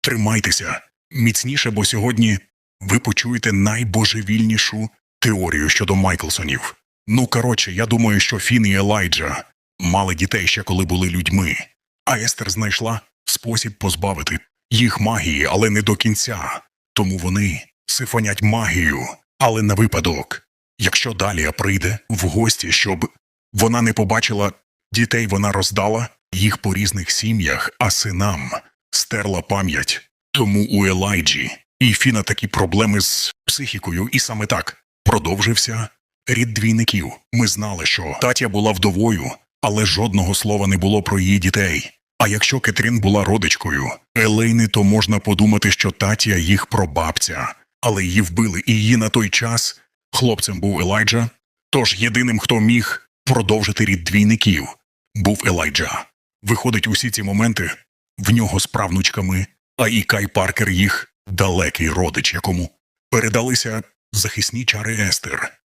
Тримайтеся міцніше, бо сьогодні ви почуєте найбожевільнішу теорію щодо Майклсонів. Ну, коротше, я думаю, що Фін і Елайджа мали дітей ще коли були людьми, а Естер знайшла спосіб позбавити їх магії, але не до кінця. Тому вони сифонять магію, але на випадок. Якщо Далія прийде в гості, щоб вона не побачила дітей, вона роздала їх по різних сім'ях, а синам стерла пам'ять. Тому у Елайджі і Фіна такі проблеми з психікою, і саме так продовжився рід двійників. Ми знали, що Татя була вдовою, але жодного слова не було про її дітей. А якщо Кетрін була родичкою Елейни, то можна подумати, що Татія їх прабабця, але її вбили, і її на той час хлопцем був Елайджа. Тож єдиним, хто міг продовжити рід двійників, був Елайджа. Виходить, усі ці моменти в нього з правнучками, а і Кай Паркер їх далекий родич, якому передалися захисні чари Естер.